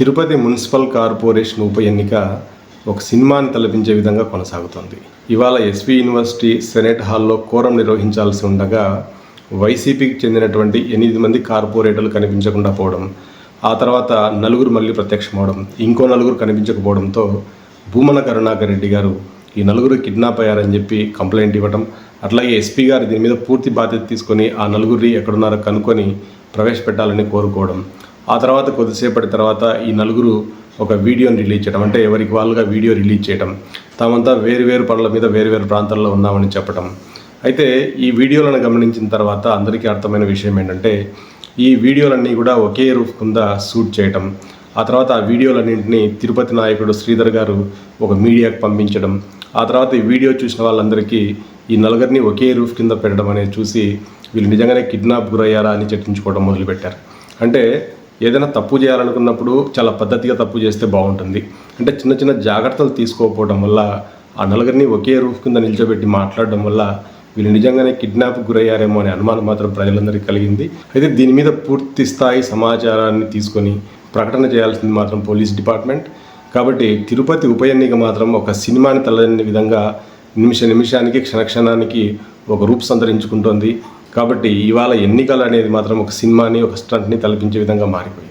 Tirupati municipal corporation ఉప ఎన్నిక ఒక సినిమాని తలపించే విధంగా కొనసాగుతోంది. ఇవాళ ఎస్వి యూనివర్సిటీ సెనెట్ హాల్లో కోరం నిర్వహించాల్సి ఉండగా వైసీపీకి చెందినటువంటి ఎనిమిది మంది కార్పొరేటర్లు కనిపించకుండా పోవడం ఆ తర్వాత నలుగురు మళ్ళీ ప్రత్యక్షమవడం ఇంకో నలుగురు కనిపించకపోవడంతో భూమన కరుణాకర్ రెడ్డి గారు ఈ నలుగురు కిడ్నాప్ అయ్యారని చెప్పి కంప్లైంట్ ఇవ్వడం అట్లాగే ఎస్పీ గారు దీని మీద పూర్తి బాధ్యత తీసుకొని ఆ నలుగురిని ఎక్కడున్నారో కనుక్కొని ప్రవేశపెట్టాలని కోరుకోవడం ఆ తర్వాత కొద్దిసేపటి తర్వాత ఈ నలుగురు ఒక వీడియోని రిలీజ్ చేయడం అంటే ఎవరికి వాళ్ళుగా వీడియో రిలీజ్ చేయడం తామంతా వేరు వేరు పనుల మీద వేరు వేరు ప్రాంతాల్లో ఉన్నామని చెప్పడం అయితే ఈ వీడియోలను గమనించిన తర్వాత అందరికీ అర్థమైన విషయం ఏంటంటే ఈ వీడియోలన్నీ కూడా ఒకే రూఫ్ కింద షూట్ చేయటం ఆ తర్వాత ఆ వీడియోలన్నింటినీ తిరుపతి నాయకుడు శ్రీధర్ గారు ఒక మీడియాకు పంపించడం ఆ తర్వాత ఈ వీడియో చూసిన వాళ్ళందరికీ ఈ నలుగురిని ఒకే రూఫ్ కింద పెట్టడం అనేది చూసి వీళ్ళు నిజంగానే కిడ్నాప్ గురయ్యారా అని చర్చించుకోవడం మొదలుపెట్టారు. అంటే ఏదైనా తప్పు చేయాలనుకున్నప్పుడు చాలా పద్ధతిగా తప్పు చేస్తే బాగుంటుంది. అంటే చిన్న చిన్న జాగ్రత్తలు తీసుకోకపోవడం వల్ల ఆ నలుగురిని ఒకే రూఫ్ కింద నిల్చోబెట్టి మాట్లాడడం వల్ల వీళ్ళు నిజంగానే కిడ్నాప్ గురయ్యారేమో అనే అనుమానం మాత్రం ప్రజలందరికీ కలిగింది. అయితే దీని మీద పూర్తి స్థాయి సమాచారాన్ని తీసుకొని ప్రకటన చేయాల్సింది మాత్రం పోలీస్ డిపార్ట్మెంట్. కాబట్టి తిరుపతి ఉప ఎన్నిక మాత్రం ఒక సినిమాని తలని విధంగా నిమిష నిమిషానికి క్షణక్షణానికి ఒక రూపు సంతరించుకుంటోంది. కాబట్టి ఇవాళ ఎన్నికలు అనేది మాత్రం ఒక సినిమాని ఒక స్టంట్ని తలపించే విధంగా మారిపోయింది.